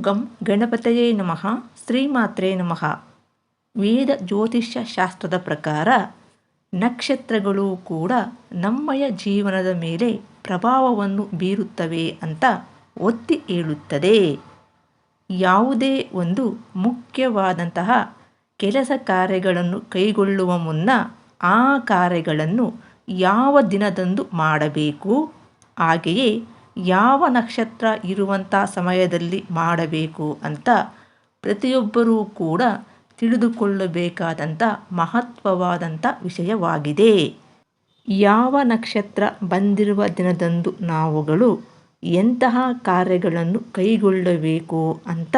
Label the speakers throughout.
Speaker 1: ಗಂ ಗಣಪತಯೇ ನಮಃ ಶ್ರೀಮಾತ್ರೇ ನಮಃ ವೇದ ಜ್ಯೋತಿಷ್ಯ ಶಾಸ್ತ್ರದ ಪ್ರಕಾರ ನಕ್ಷತ್ರಗಳು ಕೂಡ ನಮ್ಮಯ ಜೀವನದ ಮೇಲೆ ಪ್ರಭಾವವನ್ನು ಬೀರುತ್ತವೆ ಅಂತ ಒತ್ತಿ ಹೇಳುತ್ತದೆ. ಯಾವುದೇ ಒಂದು ಮುಖ್ಯವಾದಂತಹ ಕೆಲಸ ಕಾರ್ಯಗಳನ್ನು ಕೈಗೊಳ್ಳುವ ಮುನ್ನ ಆ ಕಾರ್ಯಗಳನ್ನು ಯಾವ ದಿನದಂದು ಮಾಡಬೇಕು? ಹಾಗೆಯೇ ಯಾವ ನಕ್ಷತ್ರ ಇರುವಂಥ ಸಮಯದಲ್ಲಿ ಮಾಡಬೇಕು ಅಂತ ಪ್ರತಿಯೊಬ್ಬರೂ ಕೂಡ ತಿಳಿದುಕೊಳ್ಳಬೇಕಾದಂಥ ಮಹತ್ವವಾದಂಥ ವಿಷಯವಾಗಿದೆ. ಯಾವ ನಕ್ಷತ್ರ ಬಂದಿರುವ ದಿನದಂದು ನಾವುಗಳು ಎಂತಹ ಕಾರ್ಯಗಳನ್ನು ಕೈಗೊಳ್ಳಬೇಕು ಅಂತ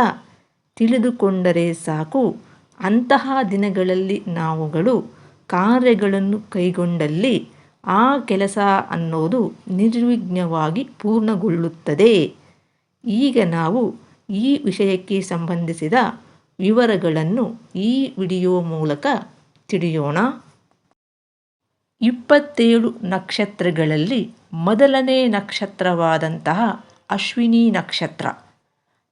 Speaker 1: ತಿಳಿದುಕೊಂಡರೆ ಸಾಕು. ಅಂತಹ ದಿನಗಳಲ್ಲಿ ನಾವುಗಳು ಕಾರ್ಯಗಳನ್ನು ಕೈಗೊಂಡಲ್ಲಿ ಆ ಕೆಲಸ ಅನ್ನೋದು ನಿರ್ವಿಘ್ನವಾಗಿ ಪೂರ್ಣಗೊಳ್ಳುತ್ತದೆ. ಈಗ ನಾವು ಈ ವಿಷಯಕ್ಕೆ ಸಂಬಂಧಿಸಿದ ವಿವರಗಳನ್ನು ಈ ವಿಡಿಯೋ ಮೂಲಕ ತಿಳಿಯೋಣ. ಇಪ್ಪತ್ತೇಳು ನಕ್ಷತ್ರಗಳಲ್ಲಿ ಮೊದಲನೇ ನಕ್ಷತ್ರವಾದಂತಹ ಅಶ್ವಿನಿ ನಕ್ಷತ್ರ.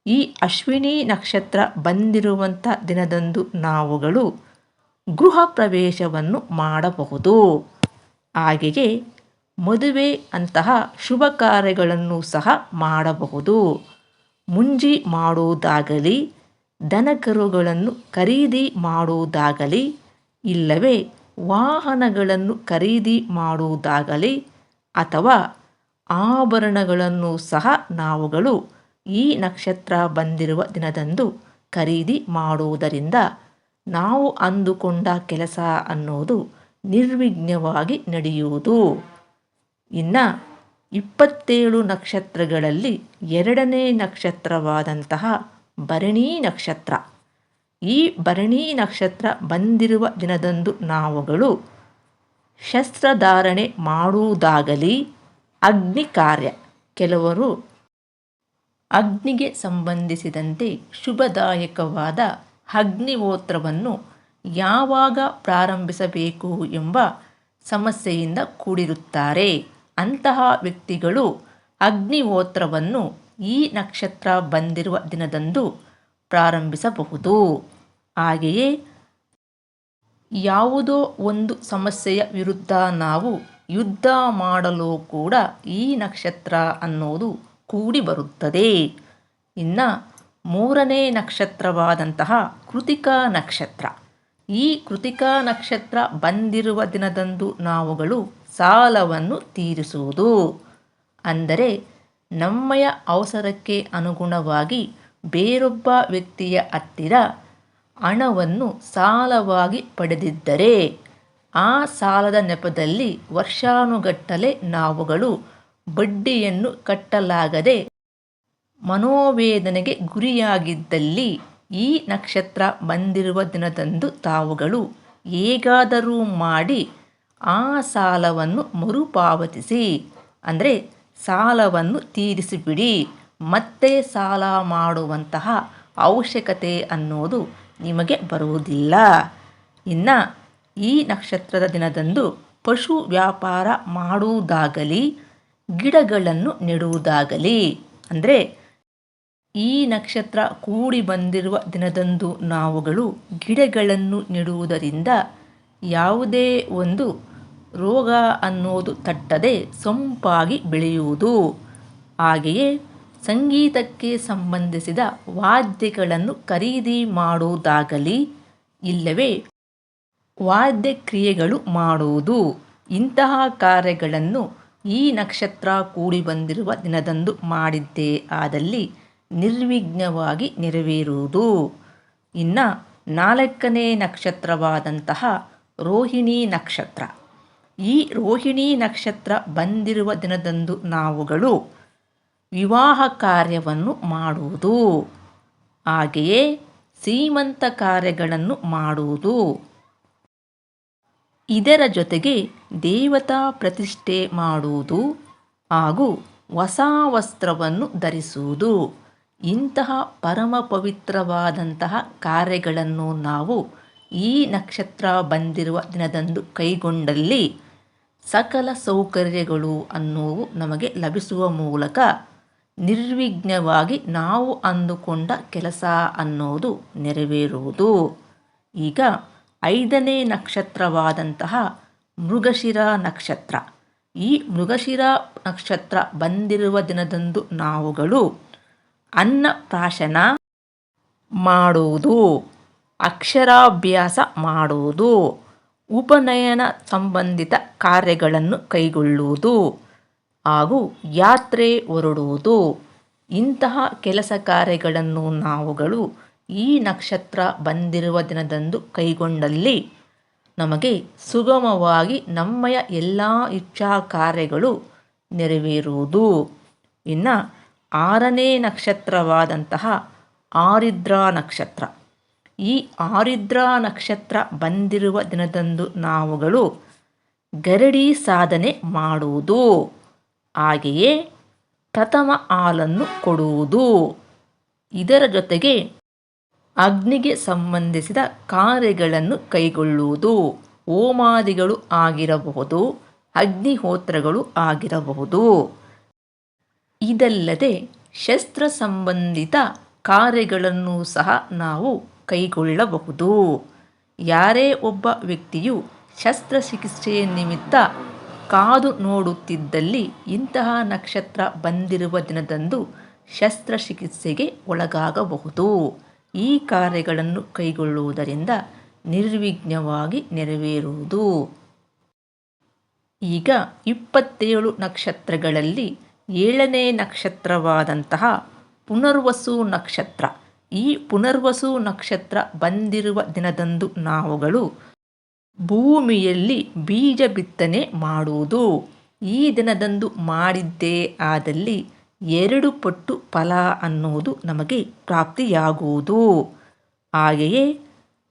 Speaker 1: ಈ ಅಶ್ವಿನಿ ನಕ್ಷತ್ರ ಬಂದಿರುವಂಥ ದಿನದಂದು ನಾವುಗಳು ಗೃಹ ಪ್ರವೇಶವನ್ನು ಮಾಡಬಹುದು. ಹಾಗೆಯೇ ಮದುವೆ ಅಂತಹ ಶುಭ ಕಾರ್ಯಗಳನ್ನು ಸಹ ಮಾಡಬಹುದು. ಮುಂಜಿ ಮಾಡುವುದಾಗಲಿ, ದನಕರುಗಳನ್ನು ಖರೀದಿ ಮಾಡುವುದಾಗಲಿ, ಇಲ್ಲವೇ ವಾಹನಗಳನ್ನು ಖರೀದಿ ಮಾಡುವುದಾಗಲಿ ಅಥವಾ ಆಭರಣಗಳನ್ನು ಸಹ ನಾವುಗಳು ಈ ನಕ್ಷತ್ರ ಬಂದಿರುವ ದಿನದಂದು ಖರೀದಿ ಮಾಡುವುದರಿಂದ ನಾವು ಅಂದುಕೊಂಡ ಕೆಲಸ ಅನ್ನೋದು ನಿರ್ವಿಘ್ನವಾಗಿ ನಡೆಯುವುದು. ಇನ್ನು ಇಪ್ಪತ್ತೇಳು ನಕ್ಷತ್ರಗಳಲ್ಲಿ ಎರಡನೇ ನಕ್ಷತ್ರವಾದಂತಹ ಭರಣಿ ನಕ್ಷತ್ರ. ಈ ಭರಣಿ ನಕ್ಷತ್ರ ಬಂದಿರುವ ದಿನದಂದು ನಾವುಗಳು ಶಸ್ತ್ರಧಾರಣೆ ಮಾಡುವುದಾಗಲಿ, ಅಗ್ನಿ ಕಾರ್ಯ. ಕೆಲವರು ಅಗ್ನಿಗೆ ಸಂಬಂಧಿಸಿದಂತೆ ಶುಭದಾಯಕವಾದ ಅಗ್ನಿಹೋತ್ರವನ್ನು ಯಾವಾಗ ಪ್ರಾರಂಭಿಸಬೇಕು ಎಂಬ ಸಮಸ್ಯೆಯಿಂದ ಕೂಡಿರುತ್ತಾರೆ. ಅಂತಹ ವ್ಯಕ್ತಿಗಳು ಅಗ್ನಿಹೋತ್ರವನ್ನು ಈ ನಕ್ಷತ್ರ ಬಂದಿರುವ ದಿನದಂದು ಪ್ರಾರಂಭಿಸಬಹುದು. ಹಾಗೆಯೇ ಯಾವುದೋ ಒಂದು ಸಮಸ್ಯೆಯ ವಿರುದ್ಧ ನಾವು ಯುದ್ಧ ಮಾಡಲು ಕೂಡ ಈ ನಕ್ಷತ್ರ ಅನ್ನೋದು ಕೂಡಿ ಬರುತ್ತದೆ. ಇನ್ನು ಮೂರನೇ ನಕ್ಷತ್ರವಾದಂತಹ ಕೃತಿಕ ನಕ್ಷತ್ರ. ಈ ಕೃತಿಕಾ ನಕ್ಷತ್ರ ಬಂದಿರುವ ದಿನದಂದು ನಾವುಗಳು ಸಾಲವನ್ನು ತೀರಿಸುವುದು. ಅಂದರೆ ನಮ್ಮಯ ಅವಸರಕ್ಕೆ ಅನುಗುಣವಾಗಿ ಬೇರೊಬ್ಬ ವ್ಯಕ್ತಿಯ ಹತ್ತಿರ ಹಣವನ್ನು ಸಾಲವಾಗಿ ಪಡೆದಿದ್ದರೆ ಆ ಸಾಲದ ನೆಪದಲ್ಲಿ ವರ್ಷಾನುಗಟ್ಟಲೆ ನಾವುಗಳು ಬಡ್ಡಿಯನ್ನು ಕಟ್ಟಲಾಗದೆ ಮನೋವೇದನೆಗೆ ಗುರಿಯಾಗಿದ್ದಲ್ಲಿ ಈ ನಕ್ಷತ್ರ ಬಂದಿರುವ ದಿನದಂದು ತಾವುಗಳು ಹೇಗಾದರೂ ಮಾಡಿ ಆ ಸಾಲವನ್ನು ಮರುಪಾವತಿಸಿ, ಅಂದರೆ ಸಾಲವನ್ನು ತೀರಿಸಿಬಿಡಿ, ಮತ್ತೆ ಸಾಲ ಮಾಡುವಂತಹ ಅವಶ್ಯಕತೆ ಅನ್ನೋದು ನಿಮಗೆ ಬರುವುದಿಲ್ಲ. ಇನ್ನು ಈ ನಕ್ಷತ್ರದ ದಿನದಂದು ಪಶು ವ್ಯಾಪಾರ ಮಾಡುವುದಾಗಲಿ, ಗಿಡಗಳನ್ನು ನೆಡುವುದಾಗಲಿ, ಅಂದರೆ ಈ ನಕ್ಷತ್ರ ಕೂಡಿ ಬಂದಿರುವ ದಿನದಂದು ನಾವುಗಳು ಗಿಡಗಳನ್ನು ನೆಡುವುದರಿಂದ ಯಾವುದೇ ಒಂದು ರೋಗ ಅನ್ನೋದು ತಟ್ಟದೆ ಸೊಂಪಾಗಿ ಬೆಳೆಯುವುದು. ಹಾಗೆಯೇ ಸಂಗೀತಕ್ಕೆ ಸಂಬಂಧಿಸಿದ ವಾದ್ಯಗಳನ್ನು ಖರೀದಿ ಮಾಡುವುದಾಗಲಿ, ಇಲ್ಲವೇ ವಾದ್ಯ ಕ್ರಿಯೆಗಳು ಮಾಡುವುದು. ಇಂತಹ ಕಾರ್ಯಗಳನ್ನು ಈ ನಕ್ಷತ್ರ ಕೂಡಿ ಬಂದಿರುವ ದಿನದಂದು ಮಾಡಿದ್ದೇ ಆದಲ್ಲಿ ನಿರ್ವಿಘ್ನವಾಗಿ ನೆರವೇರುವುದು. ಇನ್ನು ನಾಲ್ಕನೇ ನಕ್ಷತ್ರವಾದಂತಹ ರೋಹಿಣಿ ನಕ್ಷತ್ರ. ಈ ರೋಹಿಣಿ ನಕ್ಷತ್ರ ಬಂದಿರುವ ದಿನದಂದು ನಾವುಗಳು ವಿವಾಹ ಕಾರ್ಯವನ್ನು ಮಾಡುವುದು. ಹಾಗೆಯೇ ಸೀಮಂತ ಕಾರ್ಯಗಳನ್ನು ಮಾಡುವುದು. ಇದರ ಜೊತೆಗೆ ದೇವತಾ ಪ್ರತಿಷ್ಠೆ ಮಾಡುವುದು ಹಾಗೂ ಹೊಸ ವಸ್ತ್ರವನ್ನು ಧರಿಸುವುದು. ಇಂತಹ ಪರಮ ಪವಿತ್ರವಾದಂತಹ ಕಾರ್ಯಗಳನ್ನು ನಾವು ಈ ನಕ್ಷತ್ರ ಬಂದಿರುವ ದಿನದಂದು ಕೈಗೊಂಡಲ್ಲಿ ಸಕಲ ಸೌಕರ್ಯಗಳು ಅನ್ನುವು ನಮಗೆ ಲಭಿಸುವ ಮೂಲಕ ನಿರ್ವಿಘ್ನವಾಗಿ ನಾವು ಅಂದುಕೊಂಡ ಕೆಲಸ ಅನ್ನೋದು ನೆರವೇರುವುದು. ಈಗ ಐದನೇ ನಕ್ಷತ್ರವಾದಂತಹ ಮೃಗಶಿರ ನಕ್ಷತ್ರ. ಈ ಮೃಗಶಿರ ನಕ್ಷತ್ರ ಬಂದಿರುವ ದಿನದಂದು ನಾವುಗಳು ಅನ್ನಪ್ರಾಶನ ಮಾಡುವುದು, ಅಕ್ಷರಾಭ್ಯಾಸ ಮಾಡುವುದು, ಉಪನಯನ ಸಂಬಂಧಿತ ಕಾರ್ಯಗಳನ್ನು ಕೈಗೊಳ್ಳುವುದು ಹಾಗೂ ಯಾತ್ರೆ ಹೊರಡುವುದು. ಇಂತಹ ಕೆಲಸ ಕಾರ್ಯಗಳನ್ನು ನಾವುಗಳು ಈ ನಕ್ಷತ್ರ ಬಂದಿರುವ ದಿನದಂದು ಕೈಗೊಂಡಲ್ಲಿ ನಮಗೆ ಸುಗಮವಾಗಿ ನಮ್ಮಯ ಎಲ್ಲ ಇಚ್ಛಾ ಕಾರ್ಯಗಳು ನೆರವೇರುವುದು. ಇನ್ನು ಆರನೇ ನಕ್ಷತ್ರವಾದಂತಹ ಆರಿದ್ರಾ ನಕ್ಷತ್ರ. ಈ ಆರಿದ್ರಾ ನಕ್ಷತ್ರ ಬಂದಿರುವ ದಿನದಂದು ನಾವುಗಳು ಗರಡಿ ಸಾಧನೆ ಮಾಡುವುದು. ಹಾಗೆಯೇ ಪ್ರಥಮ ಹಾಲನ್ನು ಕೊಡುವುದು. ಇದರ ಜೊತೆಗೆ ಅಗ್ನಿಗೆ ಸಂಬಂಧಿಸಿದ ಕಾರ್ಯಗಳನ್ನು ಕೈಗೊಳ್ಳುವುದು. ಓಮಾದಿಗಳು ಆಗಿರಬಹುದು, ಅಗ್ನಿಹೋತ್ರಗಳು ಆಗಿರಬಹುದು. ಇದಲ್ಲದೆ ಶಸ್ತ್ರ ಸಂಬಂಧಿತ ಕಾರ್ಯಗಳನ್ನು ಸಹ ನಾವು ಕೈಗೊಳ್ಳಬಹುದು. ಯಾರೇ ಒಬ್ಬ ವ್ಯಕ್ತಿಯು ಶಸ್ತ್ರಚಿಕಿತ್ಸೆಯ ನಿಮಿತ್ತ ಕಾದು ನೋಡುತ್ತಿದ್ದಲ್ಲಿ ಇಂತಹ ನಕ್ಷತ್ರ ಬಂದಿರುವ ದಿನದಂದು ಶಸ್ತ್ರಚಿಕಿತ್ಸೆಗೆ ಒಳಗಾಗಬಹುದು. ಈ ಕಾರ್ಯಗಳನ್ನು ಕೈಗೊಳ್ಳುವುದರಿಂದ ನಿರ್ವಿಘ್ನವಾಗಿ ನೆರವೇರುವುದು. ಈಗ ಇಪ್ಪತ್ತೇಳು ನಕ್ಷತ್ರಗಳಲ್ಲಿ ಏಳನೇ ನಕ್ಷತ್ರವಾದಂತಹ ಪುನರ್ವಸು ನಕ್ಷತ್ರ. ಈ ಪುನರ್ವಸು ನಕ್ಷತ್ರ ಬಂದಿರುವ ದಿನದಂದು ನಾವುಗಳು ಭೂಮಿಯಲ್ಲಿ ಬೀಜ ಬಿತ್ತನೆ ಮಾಡುವುದು. ಈ ದಿನದಂದು ಮಾಡಿದ್ದೇ ಆದಲ್ಲಿ ಎರಡು ಪಟ್ಟು ಫಲ ಅನ್ನುವುದು ನಮಗೆ ಪ್ರಾಪ್ತಿಯಾಗುವುದು. ಹಾಗೆಯೇ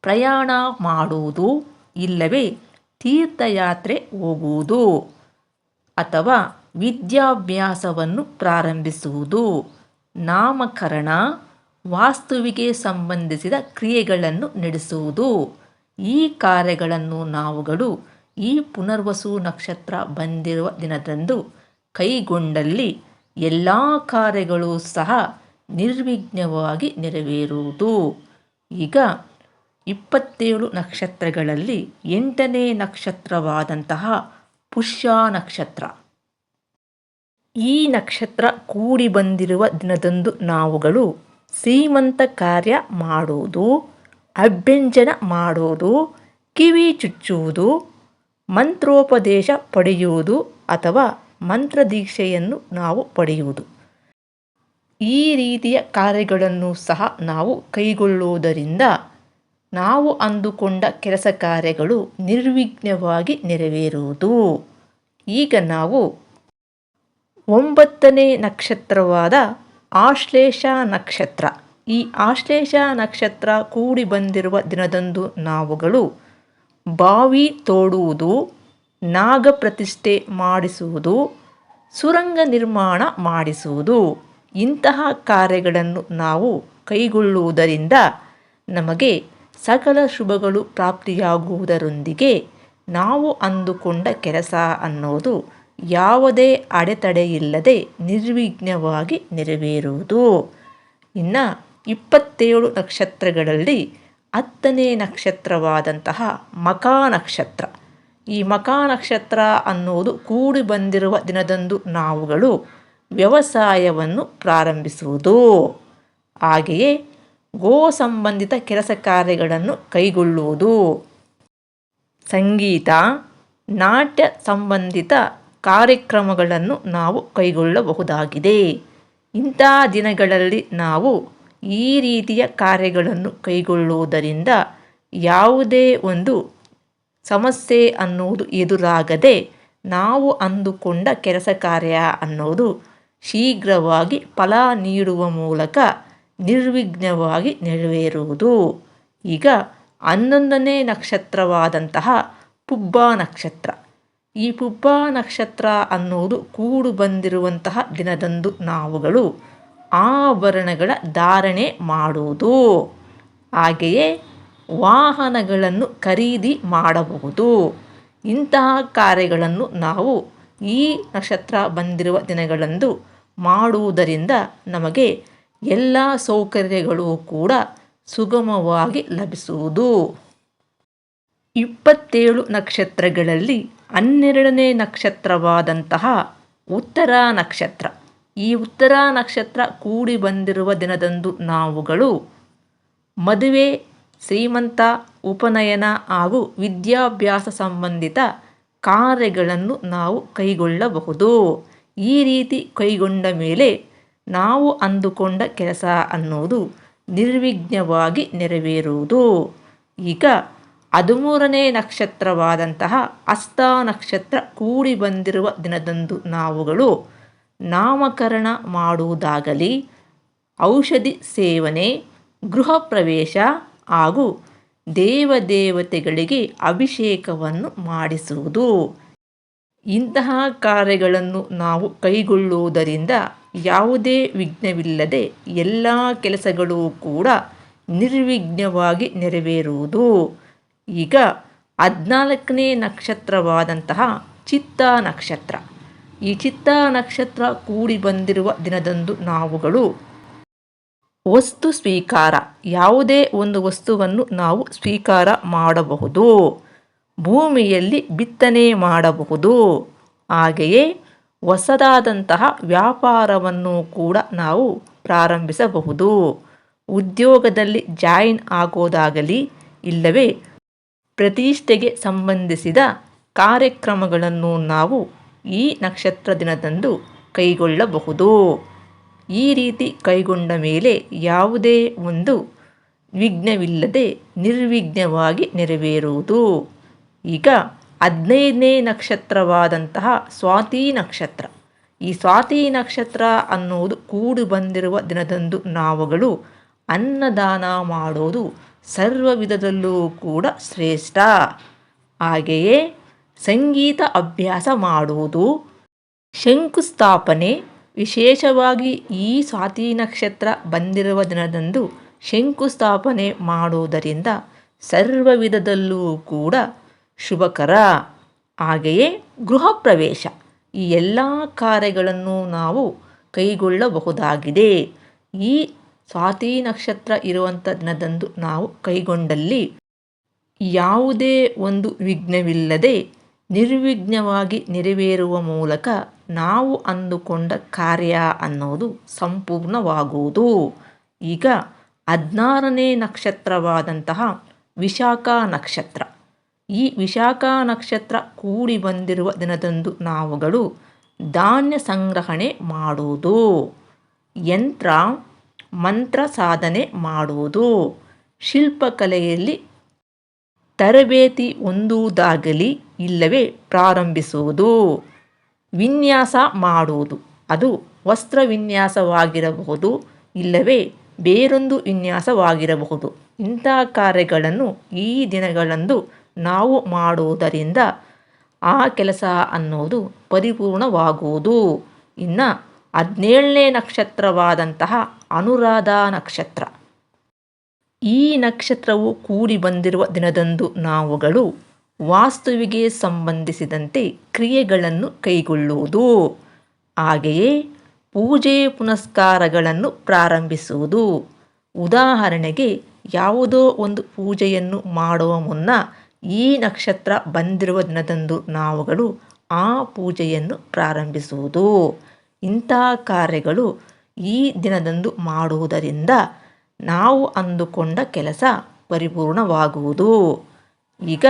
Speaker 1: ಪ್ರಯಾಣ ಮಾಡುವುದು, ಇಲ್ಲವೇ ತೀರ್ಥಯಾತ್ರೆ ಹೋಗುವುದು ಅಥವಾ ವಿದ್ಯಾಭ್ಯಾಸವನ್ನು ಪ್ರಾರಂಭಿಸುವುದು. ನಾಮಕರಣ, ವಾಸ್ತುವಿಗೆ ಸಂಬಂಧಿಸಿದ ಕ್ರಿಯೆಗಳನ್ನು ನಡೆಸುವುದು. ಈ ಕಾರ್ಯಗಳನ್ನು ನಾವುಗಳು ಈ ಪುನರ್ವಸು ನಕ್ಷತ್ರ ಬಂದಿರುವ ದಿನದಂದು ಕೈಗೊಂಡಲ್ಲಿ ಎಲ್ಲ ಕಾರ್ಯಗಳು ಸಹ ನಿರ್ವಿಘ್ನವಾಗಿ ನೆರವೇರುವುದು. ಈಗ ಇಪ್ಪತ್ತೇಳು ನಕ್ಷತ್ರಗಳಲ್ಲಿ ಎಂಟನೇ ನಕ್ಷತ್ರವಾದಂತಹ ಪುಷ್ಯ ನಕ್ಷತ್ರ. ಈ ನಕ್ಷತ್ರ ಕೂಡಿ ಬಂದಿರುವ ದಿನದಂದು ನಾವುಗಳು ಸೀಮಂತ ಕಾರ್ಯ ಮಾಡುವುದು ಅಭ್ಯಂಜನ ಮಾಡುವುದು ಕಿವಿ ಚುಚ್ಚುವುದು, ಮಂತ್ರೋಪದೇಶ ಪಡೆಯುವುದು ಅಥವಾ ಮಂತ್ರದೀಕ್ಷೆಯನ್ನು ನಾವು ಪಡೆಯುವುದು. ಈ ರೀತಿಯ ಕಾರ್ಯಗಳನ್ನು ಸಹ ನಾವು ಕೈಗೊಳ್ಳುವುದರಿಂದ ನಾವು ಅಂದುಕೊಂಡ ಕೆಲಸ ಕಾರ್ಯಗಳು ನಿರ್ವಿಘ್ನವಾಗಿ ನೆರವೇರುವುದು. ಈಗ ನಾವು ಒಂಬತ್ತನೇ ನಕ್ಷತ್ರವಾದ ಆಶ್ಲೇಷ ನಕ್ಷತ್ರ. ಈ ಆಶ್ಲೇಷ ನಕ್ಷತ್ರ ಕೂಡಿ ಬಂದಿರುವ ದಿನದಂದು ನಾವುಗಳು ಬಾವಿ ತೋಡುವುದು, ನಾಗ ಪ್ರತಿಷ್ಠೆ ಮಾಡಿಸುವುದು, ಸುರಂಗ ನಿರ್ಮಾಣ ಮಾಡಿಸುವುದು. ಇಂತಹ ಕಾರ್ಯಗಳನ್ನು ನಾವು ಕೈಗೊಳ್ಳುವುದರಿಂದ ನಮಗೆ ಸಕಲ ಶುಭಗಳು ಪ್ರಾಪ್ತಿಯಾಗುವುದರೊಂದಿಗೆ ನಾವು ಅಂದುಕೊಂಡ ಕೆಲಸ ಅನ್ನೋದು ಯಾವುದೇ ಅಡೆತಡೆಯಿಲ್ಲದೆ ನಿರ್ವಿಘ್ನವಾಗಿ ನೆರವೇರುವುದು. ಇನ್ನು ಇಪ್ಪತ್ತೇಳು ನಕ್ಷತ್ರಗಳಲ್ಲಿ ಹತ್ತನೇ ನಕ್ಷತ್ರವಾದಂತಹ ಮಕಾ ನಕ್ಷತ್ರ ಈ ಮಕಾ ನಕ್ಷತ್ರ ಅನ್ನುವುದು ಕೂಡಿ ಬಂದಿರುವ ದಿನದಂದು ನಾವುಗಳು ವ್ಯವಸಾಯವನ್ನು ಪ್ರಾರಂಭಿಸುವುದು. ಹಾಗೆಯೇ ಗೋ ಸಂಬಂಧಿತ ಕೆಲಸ ಕಾರ್ಯಗಳನ್ನು ಕೈಗೊಳ್ಳುವುದು. ಸಂಗೀತ, ನಾಟ್ಯ ಸಂಬಂಧಿತ ಕಾರ್ಯಕ್ರಮಗಳನ್ನು ನಾವು ಕೈಗೊಳ್ಳಬಹುದಾಗಿದೆ. ಇಂಥ ದಿನಗಳಲ್ಲಿ ನಾವು ಈ ರೀತಿಯ ಕಾರ್ಯಗಳನ್ನು ಕೈಗೊಳ್ಳುವುದರಿಂದ ಯಾವುದೇ ಒಂದು ಸಮಸ್ಯೆ ಅನ್ನುವುದು ಎದುರಾಗದೆ ನಾವು ಅಂದುಕೊಂಡ ಕೆಲಸ ಕಾರ್ಯ ಅನ್ನೋದು ಶೀಘ್ರವಾಗಿ ಫಲ ನೀಡುವ ಮೂಲಕ ನಿರ್ವಿಘ್ನವಾಗಿ ನೆರವೇರುವುದು. ಈಗ ಹನ್ನೊಂದನೇ ನಕ್ಷತ್ರವಾದಂತಹ ಪುಬ್ಬ ನಕ್ಷತ್ರ. ಈ ಪುಪ್ಪ ನಕ್ಷತ್ರ ಅನ್ನುವುದು ಕೂಡು ಬಂದಿರುವಂತಹ ದಿನದಂದು ನಾವುಗಳು ಆಭರಣಗಳ ಧಾರಣೆ ಮಾಡುವುದು. ಹಾಗೆಯೇ ವಾಹನಗಳನ್ನು ಖರೀದಿ ಮಾಡಬಹುದು. ಇಂತಹ ಕಾರ್ಯಗಳನ್ನು ನಾವು ಈ ನಕ್ಷತ್ರ ಬಂದಿರುವ ದಿನಗಳಂದು ಮಾಡುವುದರಿಂದ ನಮಗೆ ಎಲ್ಲ ಸೌಕರ್ಯಗಳು ಕೂಡ ಸುಗಮವಾಗಿ ಲಭಿಸುವುದು. ಇಪ್ಪತ್ತೇಳು ನಕ್ಷತ್ರಗಳಲ್ಲಿ ಹನ್ನೆರಡನೇ ನಕ್ಷತ್ರವಾದಂತಹ ಉತ್ತರ ನಕ್ಷತ್ರ. ಈ ಉತ್ತರ ನಕ್ಷತ್ರ ಕೂಡಿ ಬಂದಿರುವ ದಿನದಂದು ನಾವುಗಳು ಮದುವೆ, ಶ್ರೀಮಂತ, ಉಪನಯನ ಹಾಗೂ ವಿದ್ಯಾಭ್ಯಾಸ ಸಂಬಂಧಿತ ಕಾರ್ಯಗಳನ್ನು ನಾವು ಕೈಗೊಳ್ಳಬಹುದು. ಈ ರೀತಿ ಕೈಗೊಂಡ ಮೇಲೆ ನಾವು ಅಂದುಕೊಂಡ ಕೆಲಸ ಅನ್ನೋದು ನಿರ್ವಿಘ್ನವಾಗಿ ನೆರವೇರುವುದು. ಈಗ ಹದಿಮೂರನೇ ನಕ್ಷತ್ರವಾದಂತಹ ಅಸ್ತ ನಕ್ಷತ್ರ ಕೂಡಿ ಬಂದಿರುವ ದಿನದಂದು ನಾವುಗಳು ನಾಮಕರಣ ಮಾಡುವುದಾಗಲಿ, ಔಷಧಿ ಸೇವನೆ, ಗೃಹ ಪ್ರವೇಶ ಹಾಗೂ ದೇವದೇವತೆಗಳಿಗೆ ಅಭಿಷೇಕವನ್ನು ಮಾಡಿಸುವುದು. ಇಂತಹ ಕಾರ್ಯಗಳನ್ನು ನಾವು ಕೈಗೊಳ್ಳುವುದರಿಂದ ಯಾವುದೇ ವಿಘ್ನವಿಲ್ಲದೆ ಎಲ್ಲ ಕೆಲಸಗಳು ಕೂಡ ನಿರ್ವಿಘ್ನವಾಗಿ ನೆರವೇರುವುದು. ಈಗ ಹದಿನಾಲ್ಕನೇ ನಕ್ಷತ್ರವಾದಂತಹ ಚಿತ್ತ ನಕ್ಷತ್ರ. ಈ ಚಿತ್ತ ನಕ್ಷತ್ರ ಕೂಡಿ ಬಂದಿರುವ ದಿನದಂದು ನಾವುಗಳು ವಸ್ತು ಸ್ವೀಕಾರ. ಯಾವುದೇ ಒಂದು ವಸ್ತುವನ್ನು ನಾವು ಸ್ವೀಕಾರ ಮಾಡಬಹುದು. ಭೂಮಿಯಲ್ಲಿ ಬಿತ್ತನೆ ಮಾಡಬಹುದು. ಹಾಗೆಯೇ ಹೊಸದಾದಂತಹ ವ್ಯಾಪಾರವನ್ನು ಕೂಡ ನಾವು ಪ್ರಾರಂಭಿಸಬಹುದು. ಉದ್ಯೋಗದಲ್ಲಿ ಜಾಯಿನ್ ಆಗೋದಾಗಲಿ, ಇಲ್ಲವೇ ಪ್ರತಿಷ್ಠೆಗೆ ಸಂಬಂಧಿಸಿದ ಕಾರ್ಯಕ್ರಮಗಳನ್ನು ನಾವು ಈ ನಕ್ಷತ್ರ ದಿನದಂದು ಕೈಗೊಳ್ಳಬಹುದು. ಈ ರೀತಿ ಕೈಗೊಂಡ ಮೇಲೆ ಯಾವುದೇ ಒಂದು ವಿಘ್ನವಿಲ್ಲದೆ ನಿರ್ವಿಘ್ನವಾಗಿ ನೆರವೇರುವುದು. ಈಗ ಹದಿನೈದನೇ ನಕ್ಷತ್ರವಾದಂತಹ ಸ್ವಾತಿ ನಕ್ಷತ್ರ. ಈ ಸ್ವಾತಿ ನಕ್ಷತ್ರ ಅನ್ನುವುದು ಕೂಡು ಬಂದಿರುವ ದಿನದಂದು ನಾವುಗಳು ಅನ್ನದಾನ ಮಾಡೋದು ಸರ್ವ ವಿಧದಲ್ಲೂ ಕೂಡ ಶ್ರೇಷ್ಠ. ಹಾಗೆಯೇ ಸಂಗೀತ ಅಭ್ಯಾಸ ಮಾಡುವುದು ಶಂಕುಸ್ಥಾಪನೆ. ವಿಶೇಷವಾಗಿ ಈ ಸ್ವಾತಿ ನಕ್ಷತ್ರ ಬಂದಿರುವ ದಿನದಂದು ಶಂಕುಸ್ಥಾಪನೆ ಮಾಡುವುದರಿಂದ ಸರ್ವ ವಿಧದಲ್ಲೂ ಕೂಡ ಶುಭಕರ. ಹಾಗೆಯೇ ಗೃಹ ಪ್ರವೇಶ. ಈ ಎಲ್ಲ ಕಾರ್ಯಗಳನ್ನು ನಾವು ಕೈಗೊಳ್ಳಬಹುದಾಗಿದೆ. ಈ ಸ್ವಾತಿ ನಕ್ಷತ್ರ ಇರುವಂಥ ದಿನದಂದು ನಾವು ಕೈಗೊಂಡಲ್ಲಿ ಯಾವುದೇ ಒಂದು ವಿಘ್ನವಿಲ್ಲದೆ ನಿರ್ವಿಘ್ನವಾಗಿ ನೆರವೇರುವ ಮೂಲಕ ನಾವು ಅಂದುಕೊಂಡ ಕಾರ್ಯ ಅನ್ನೋದು ಸಂಪೂರ್ಣವಾಗುವುದು. ಈಗ ಹದಿನಾರನೇ ನಕ್ಷತ್ರವಾದಂತಹ ವಿಶಾಖ ನಕ್ಷತ್ರ. ಈ ವಿಶಾಖ ನಕ್ಷತ್ರ ಕೂಡಿ ಬಂದಿರುವ ದಿನದಂದು ನಾವುಗಳು ಧಾನ್ಯ ಸಂಗ್ರಹಣೆ ಮಾಡುವುದು. ಯಂತ್ರ ಮಂತ್ರ ಸಾಧನೆ ಮಾಡುವುದು. ಶಿಲ್ಪಕಲೆಯಲ್ಲಿ ತರಬೇತಿ ಹೊಂದುವುದಾಗಲಿ ಇಲ್ಲವೇ ಪ್ರಾರಂಭಿಸುವುದು. ವಿನ್ಯಾಸ ಮಾಡುವುದು. ಅದು ವಸ್ತ್ರ ವಿನ್ಯಾಸವಾಗಿರಬಹುದು, ಇಲ್ಲವೇ ಬೇರೊಂದು ವಿನ್ಯಾಸವಾಗಿರಬಹುದು. ಇಂಥ ಕಾರ್ಯಗಳನ್ನು ಈ ದಿನಗಳಂದು ನಾವು ಮಾಡುವುದರಿಂದ ಆ ಕೆಲಸ ಅನ್ನೋದು ಪರಿಪೂರ್ಣವಾಗುವುದು. ಇನ್ನು ಹದಿನೇಳನೇ ನಕ್ಷತ್ರವಾದಂತಹ ಅನುರಾಧ ನಕ್ಷತ್ರ ಈ ನಕ್ಷತ್ರವು ಕೂಡಿ ಬಂದಿರುವ ದಿನದಂದು ನಾವುಗಳು ವಾಸ್ತುವಿಗೆ ಸಂಬಂಧಿಸಿದಂತೆ ಕ್ರಿಯೆಗಳನ್ನು ಕೈಗೊಳ್ಳುವುದು. ಹಾಗೆಯೇ ಪೂಜೆ ಪುನಸ್ಕಾರಗಳನ್ನು ಪ್ರಾರಂಭಿಸುವುದು. ಉದಾಹರಣೆಗೆ ಯಾವುದೋ ಒಂದು ಪೂಜೆಯನ್ನು ಮಾಡುವ ಮುನ್ನ ಈ ನಕ್ಷತ್ರ ಬಂದಿರುವ ದಿನದಂದು ನಾವುಗಳು ಆ ಪೂಜೆಯನ್ನು ಪ್ರಾರಂಭಿಸುವುದು. ಇಂಥ ಕಾರ್ಯಗಳು ಈ ದಿನದಂದು ಮಾಡುವುದರಿಂದ ನಾವು ಅಂದುಕೊಂಡ ಕೆಲಸ ಪರಿಪೂರ್ಣವಾಗುವುದು. ಈಗ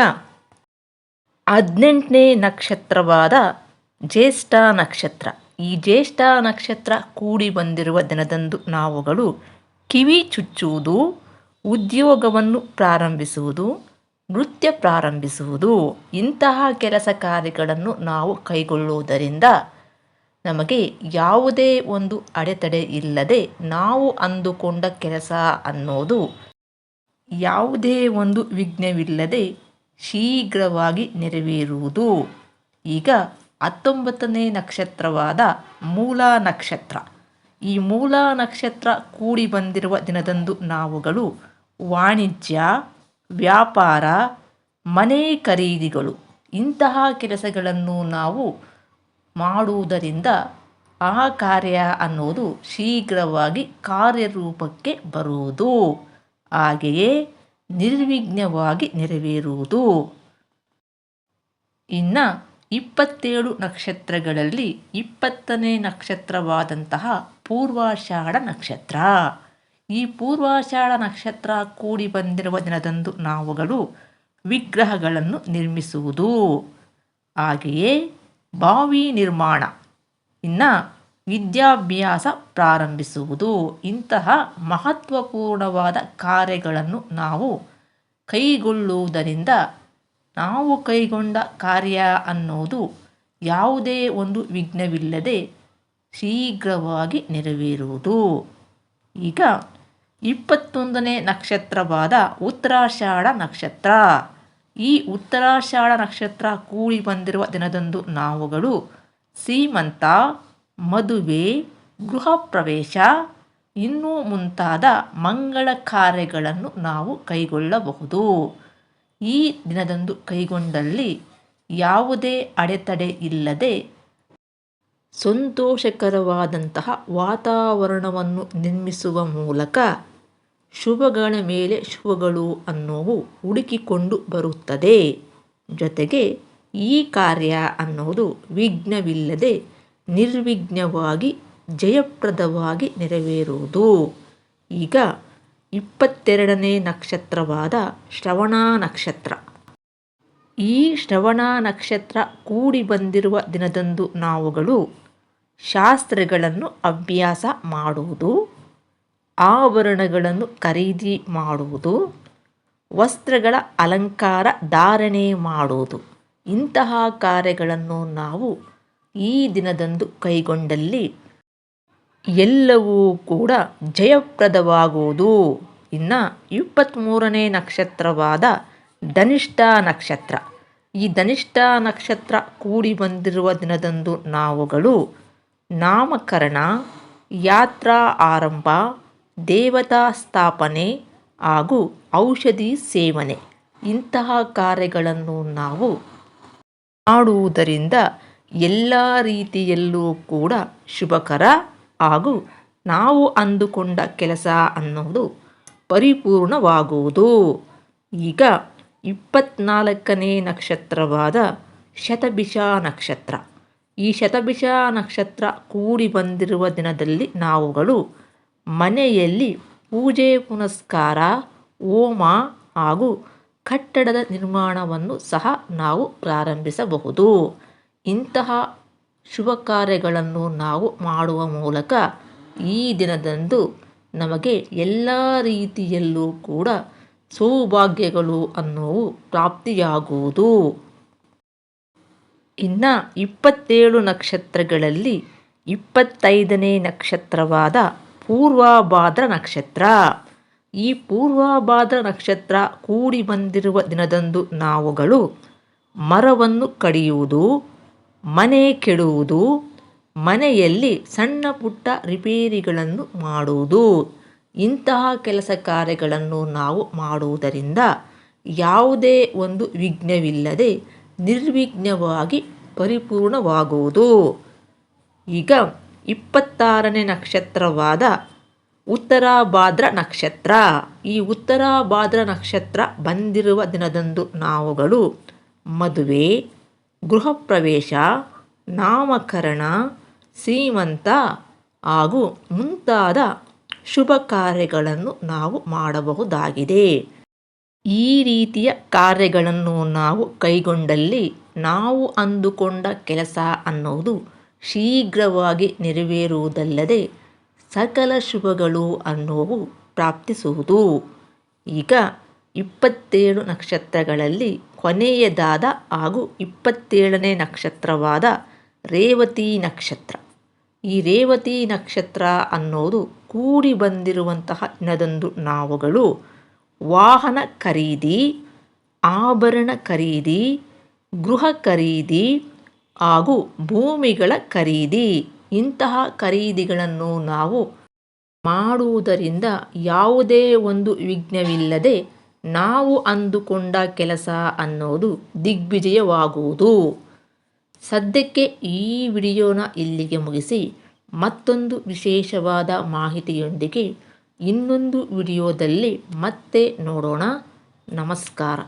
Speaker 1: ಹದಿನೆಂಟನೇ ನಕ್ಷತ್ರವಾದ ಜ್ಯೇಷ್ಠ ನಕ್ಷತ್ರ. ಈ ಜ್ಯೇಷ್ಠ ನಕ್ಷತ್ರ ಕೂಡಿ ಬಂದಿರುವ ದಿನದಂದು ನಾವುಗಳು ಕಿವಿ ಚುಚ್ಚುವುದು, ಉದ್ಯೋಗವನ್ನು ಪ್ರಾರಂಭಿಸುವುದು, ನೃತ್ಯ ಪ್ರಾರಂಭಿಸುವುದು. ಇಂತಹ ಕೆಲಸ ಕಾರ್ಯಗಳನ್ನು ನಾವು ಕೈಗೊಳ್ಳುವುದರಿಂದ ನಮಗೆ ಯಾವುದೇ ಒಂದು ಅಡೆತಡೆ ಇಲ್ಲದೆ ನಾವು ಅಂದುಕೊಂಡ ಕೆಲಸ ಅನ್ನೋದು ಯಾವುದೇ ಒಂದು ವಿಘ್ನವಿಲ್ಲದೆ ಶೀಘ್ರವಾಗಿ ನೆರವೇರುವುದು. ಈಗ ಹತ್ತೊಂಬತ್ತನೇ ನಕ್ಷತ್ರವಾದ ಮೂಲ ನಕ್ಷತ್ರ. ಈ ಮೂಲ ನಕ್ಷತ್ರ ಕೂಡಿ ಬಂದಿರುವ ದಿನದಂದು ನಾವುಗಳು ವಾಣಿಜ್ಯ, ವ್ಯಾಪಾರ, ಮನೆ ಖರೀದಿಗಳು ಇಂತಹ ಕೆಲಸಗಳನ್ನು ನಾವು ಮಾಡುವುದರಿಂದ ಆ ಕಾರ್ಯ ಅನ್ನೋದು ಶೀಘ್ರವಾಗಿ ಕಾರ್ಯರೂಪಕ್ಕೆ ಬರುವುದು. ಹಾಗೆಯೇ ನಿರ್ವಿಘ್ನವಾಗಿ ನೆರವೇರುವುದು. ಇನ್ನು ಇಪ್ಪತ್ತೇಳು ನಕ್ಷತ್ರಗಳಲ್ಲಿ ಇಪ್ಪತ್ತನೇ ನಕ್ಷತ್ರವಾದಂತಹ ಪೂರ್ವಾಷಾಢ ನಕ್ಷತ್ರ. ಈ ಪೂರ್ವಾಷಾಢ ನಕ್ಷತ್ರ ಕೂಡಿ ಬಂದಿರುವ ದಿನದಂದು ನಾವುಗಳು ವಿಗ್ರಹಗಳನ್ನು ನಿರ್ಮಿಸುವುದು. ಹಾಗೆಯೇ ಬಾವಿ ನಿರ್ಮಾಣ. ಇನ್ನು ವಿದ್ಯಾಭ್ಯಾಸ ಪ್ರಾರಂಭಿಸುವುದು. ಇಂತಹ ಮಹತ್ವಪೂರ್ಣವಾದ ಕಾರ್ಯಗಳನ್ನು ನಾವು ಕೈಗೊಳ್ಳುವುದರಿಂದ ನಾವು ಕೈಗೊಂಡ ಕಾರ್ಯ ಅನ್ನೋದು ಯಾವುದೇ ಒಂದು ವಿಘ್ನವಿಲ್ಲದೆ ಶೀಘ್ರವಾಗಿ ನೆರವೇರುವುದು. ಈಗ ಇಪ್ಪತ್ತೊಂದನೇ ನಕ್ಷತ್ರವಾದ ಉತ್ತರಾಷಾಢ ನಕ್ಷತ್ರ. ಈ ಉತ್ತರಾಷಾಢ ನಕ್ಷತ್ರ ಕೂಡಿ ಬಂದಿರುವ ದಿನದಂದು ನಾವುಗಳು ಸೀಮಂತ, ಮದುವೆ, ಗೃಹ ಪ್ರವೇಶ, ಇನ್ನೂ ಮುಂತಾದ ಮಂಗಳ ಕಾರ್ಯಗಳನ್ನು ನಾವು ಕೈಗೊಳ್ಳಬಹುದು. ಈ ದಿನದಂದು ಕೈಗೊಂಡಲ್ಲಿ ಯಾವುದೇ ಅಡೆತಡೆ ಇಲ್ಲದೆ ಸಂತೋಷಕರವಾದಂತಹ ವಾತಾವರಣವನ್ನು ನಿರ್ಮಿಸುವ ಮೂಲಕ ಶುಭಗಳ ಮೇಲೆ ಶುಭಗಳು ಅನ್ನೋವು ಹುಡುಕಿಕೊಂಡು ಬರುತ್ತದೆ. ಜೊತೆಗೆ ಈ ಕಾರ್ಯ ಅನ್ನೋದು ವಿಘ್ನವಿಲ್ಲದೆ ನಿರ್ವಿಘ್ನವಾಗಿ ಜಯಪ್ರದವಾಗಿ ನೆರವೇರುವುದು. ಈಗ ಇಪ್ಪತ್ತೆರಡನೇ ನಕ್ಷತ್ರವಾದ ಶ್ರವಣ ನಕ್ಷತ್ರ. ಈ ಶ್ರವಣ ನಕ್ಷತ್ರ ಕೂಡಿ ಬಂದಿರುವ ದಿನದಂದು ನಾವುಗಳು ಶಾಸ್ತ್ರಗಳನ್ನು ಅಭ್ಯಾಸ ಮಾಡುವುದು. ಆಭರಣಗಳನ್ನು ಖರೀದಿ ಮಾಡುವುದು, ವಸ್ತ್ರಗಳ ಅಲಂಕಾರ ಧಾರಣೆ ಮಾಡುವುದು. ಇಂತಹ ಕಾರ್ಯಗಳನ್ನು ನಾವು ಈ ದಿನದಂದು ಕೈಗೊಂಡಲ್ಲಿ ಎಲ್ಲವೂ ಕೂಡ ಜಯಪ್ರದವಾಗುವುದು. ಇನ್ನು ಇಪ್ಪತ್ತ್ಮೂರನೇ ನಕ್ಷತ್ರವಾದ ಧನಿಷ್ಠ ನಕ್ಷತ್ರ. ಈ ಧನಿಷ್ಠ ನಕ್ಷತ್ರ ಕೂಡಿ ಬಂದಿರುವ ದಿನದಂದು ನಾವುಗಳು ನಾಮಕರಣ, ಯಾತ್ರಾ ಆರಂಭ ದೇವತಾ ಸ್ಥಾಪನೆ ಹಾಗೂ ಔಷಧಿ ಸೇವನೆ. ಇಂತಹ ಕಾರ್ಯಗಳನ್ನು ನಾವು ಮಾಡುವುದರಿಂದ ಎಲ್ಲ ರೀತಿಯಲ್ಲೂ ಕೂಡ ಶುಭಕರ ಹಾಗೂ ನಾವು ಅಂದುಕೊಂಡ ಕೆಲಸ ಅನ್ನೋದು ಪರಿಪೂರ್ಣವಾಗುವುದು. ಈಗ ಇಪ್ಪತ್ನಾಲ್ಕನೇ ನಕ್ಷತ್ರವಾದ ಶತಭಿಷ ನಕ್ಷತ್ರ. ಈ ಶತಭಿಷ ನಕ್ಷತ್ರ ಕೂಡಿ ಬಂದಿರುವ ದಿನದಲ್ಲಿ ನಾವುಗಳು ಮನೆಯಲ್ಲಿ ಪೂಜೆ, ಪುನಸ್ಕಾರ, ಹೋಮ ಹಾಗೂ ಕಟ್ಟಡದ ನಿರ್ಮಾಣವನ್ನು ಸಹ ನಾವು ಪ್ರಾರಂಭಿಸಬಹುದು. ಇಂತಹ ಶುಭ ಕಾರ್ಯಗಳನ್ನು ನಾವು ಮಾಡುವ ಮೂಲಕ ಈ ದಿನದಂದು ನಮಗೆ ಎಲ್ಲ ರೀತಿಯಲ್ಲೂ ಕೂಡ ಸೌಭಾಗ್ಯಗಳು ಅನ್ನೋವು ಪ್ರಾಪ್ತಿಯಾಗುವುದು. ಇನ್ನು ಇಪ್ಪತ್ತೇಳು ನಕ್ಷತ್ರಗಳಲ್ಲಿ ಇಪ್ಪತ್ತೈದನೇ ನಕ್ಷತ್ರವಾದ ಪೂರ್ವಭಾದ್ರ ನಕ್ಷತ್ರ. ಈ ಪೂರ್ವಭಾದ್ರ ನಕ್ಷತ್ರ ಕೂಡಿ ಬಂದಿರುವ ದಿನದಂದು ನಾವುಗಳು ಮರವನ್ನು ಕಡಿಯುವುದು, ಮನೆ ಕೆಡುವುದು, ಮನೆಯಲ್ಲಿ ಸಣ್ಣ ಪುಟ್ಟ ರಿಪೇರಿಗಳನ್ನು ಮಾಡುವುದು. ಇಂತಹ ಕೆಲಸ ಕಾರ್ಯಗಳನ್ನು ನಾವು ಮಾಡುವುದರಿಂದ ಯಾವುದೇ ಒಂದು ವಿಘ್ನವಿಲ್ಲದೆ ನಿರ್ವಿಘ್ನವಾಗಿ ಪರಿಪೂರ್ಣವಾಗುವುದು. ಈಗ ಇಪ್ಪತ್ತಾರನೇ ನಕ್ಷತ್ರವಾದ ಉತ್ತರಾಭಾದ್ರ ನಕ್ಷತ್ರ. ಈ ಉತ್ತರಾಭಾದ್ರ ನಕ್ಷತ್ರ ಬಂದಿರುವ ದಿನದಂದು ನಾವುಗಳು ಮದುವೆ, ಗೃಹ ಪ್ರವೇಶ, ನಾಮಕರಣ ಸೀಮಂತ ಹಾಗೂ ಮುಂತಾದ ಶುಭ ಕಾರ್ಯಗಳನ್ನು ನಾವು ಮಾಡಬಹುದಾಗಿದೆ. ಈ ರೀತಿಯ ಕಾರ್ಯಗಳನ್ನು ನಾವು ಕೈಗೊಂಡಲ್ಲಿ ನಾವು ಅಂದುಕೊಂಡ ಕೆಲಸ ಅನ್ನೋದು ಶೀಘ್ರವಾಗಿ ನೆರವೇರುವುದಲ್ಲದೆ ಸಕಲ ಶುಭಗಳು ಅನ್ನುವು ಪ್ರಾಪ್ತಿಸುವುದು. ಈಗ ಇಪ್ಪತ್ತೇಳು ನಕ್ಷತ್ರಗಳಲ್ಲಿ ಕೊನೆಯದಾದ ಹಾಗೂ ಇಪ್ಪತ್ತೇಳನೇ ನಕ್ಷತ್ರವಾದ ರೇವತಿ ನಕ್ಷತ್ರ. ಈ ರೇವತಿ ನಕ್ಷತ್ರ ಅನ್ನೋದು ಕೂಡಿ ಬಂದಿರುವಂತಹ ದಿನದಂದು ನಾವುಗಳು ವಾಹನ ಖರೀದಿ, ಆಭರಣ ಖರೀದಿ, ಗೃಹ ಖರೀದಿ ಹಾಗೂ ಭೂಮಿಗಳ ಖರೀದಿ. ಇಂತಹ ಖರೀದಿಗಳನ್ನು ನಾವು ಮಾಡುವುದರಿಂದ ಯಾವುದೇ ಒಂದು ವಿಘ್ನವಿಲ್ಲದೆ ನಾವು ಅಂದುಕೊಂಡ ಕೆಲಸ ಅನ್ನೋದು ದಿಗ್ವಿಜಯವಾಗುವುದು. ಸದ್ಯಕ್ಕೆ ಈ ವಿಡಿಯೋನ ಇಲ್ಲಿಗೆ ಮುಗಿಸಿ, ಮತ್ತೊಂದು ವಿಶೇಷವಾದ ಮಾಹಿತಿಯೊಂದಿಗೆ ಇನ್ನೊಂದು ವಿಡಿಯೋದಲ್ಲಿ ಮತ್ತೆ ನೋಡೋಣ. ನಮಸ್ಕಾರ.